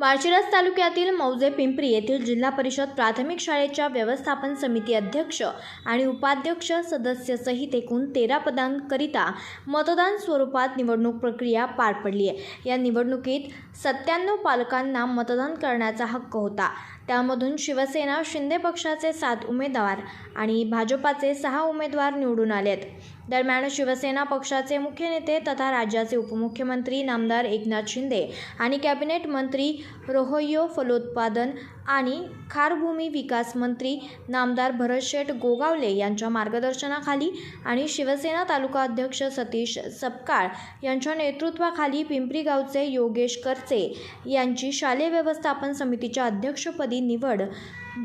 माळशिरस तालुक्यातील मौजे पिंपरी येथील जिल्हा परिषद प्राथमिक शाळेच्या व्यवस्थापन समिती अध्यक्ष आणि उपाध्यक्ष सदस्यसहित एकूण तेरा पदांकरिता मतदान स्वरूपात निवडणूक प्रक्रिया पार पडली आहे. या निवडणुकीत सत्त्याण्णव पालकांना मतदान करण्याचा हक्क होता. त्यामधून शिवसेना शिंदे पक्षाचे सात उमेदवार आणि भाजपाचे सहा उमेदवार निवडून आले आहेत दरम्यान शिवसेना पक्षाचे मुख्य नेते तथा राज्याचे उपमुख्यमंत्री नामदार एकनाथ शिंदे आणि कॅबिनेट मंत्री रोहयो फलोत्पादन आणि खारभूमी विकास मंत्री नामदार भरतशेठ गोगावले यांच्या मार्गदर्शनाखाली आणि शिवसेना तालुका अध्यक्ष सतीश सपकाळ यांच्या नेतृत्वाखाली पिंपरी गावचे योगेश करचे यांची शालेय व्यवस्थापन समितीच्या अध्यक्षपदी निवड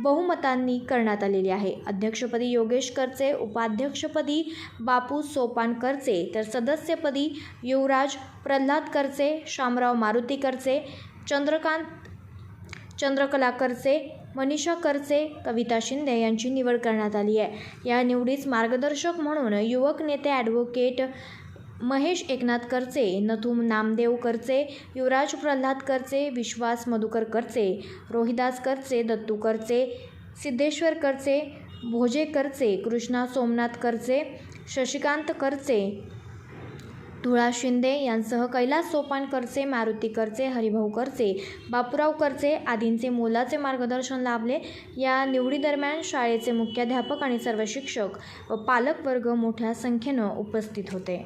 बहुमतांनी करण्यात आलेली आहे. अध्यक्षपदी योगेश करचे उपाध्यक्षपदी बापू सोपान करचे तर सदस्यपदी युवराज प्रल्हाद करचे शामराव मारुती करचे चंद्रकांत चंद्रकला करचे मनीषा करचे कविता शिंदे यांची निवड करण्यात आली आहे. या निवडीस मार्गदर्शक म्हणून युवक नेते ॲडव्होकेट महेश एकनाथ करचे नथुम नामदेव करचे युवराज प्रल्हाद करचे विश्वास मधुकर करचे रोहिदास करचे दत्तू करचे सिद्धेश्वर करचे भोजे करचे कृष्णा सोमनाथ करचे शशिकांत करचे धुळा शिंदे यांसह कैलास सोपान करचे मारुती करचे हरिभाऊ करचे बापूराव करचे आदींचे मोलाचे मार्गदर्शन लाभले. या निवडीदरम्यान शाळेचे मुख्याध्यापक आणि सर्व शिक्षक व पालकवर्ग मोठ्या संख्येनं उपस्थित होते.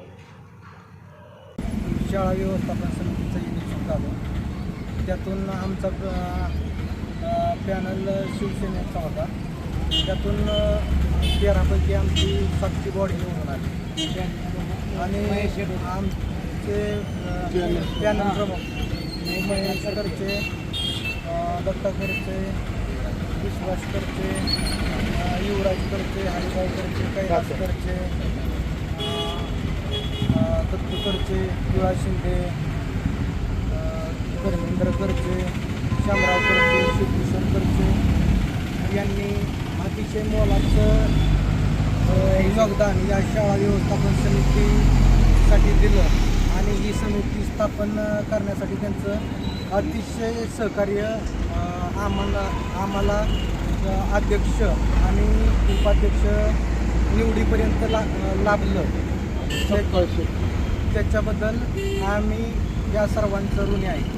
शाळा व्यवस्थापन समितीचं इलेक्शन झालं. त्यातून आमचा पॅनल शिवसेनेचा होता. त्यातून तेरापैकी आमची सातची बॉडी निवडून आली. आणि आमचे पॅनल प्रमुख महेश दत्ताकरचे विश्वासकरचे युवराजकरचे करचे कैलासकरचे करचे अ, युवराज करचे हरिभाऊ करचे कैलास करचे अ, दत्तू करचे शिंदे धर्मेंद्र करचे शामराव करचे शिवभूषण करचे यांनी अतिशय मोलाचं योगदान या शाळा व्यवस्थापन समितीसाठी दिलं. आणि ही समिती स्थापन करण्यासाठी त्यांचं अतिशय सहकार्य आम्हाला आम्हाला अध्यक्ष आणि उपाध्यक्ष निवडीपर्यंत ला लाभलं. त्याच्याबद्दल आम्ही या सर्वांचं ऋणी आहे.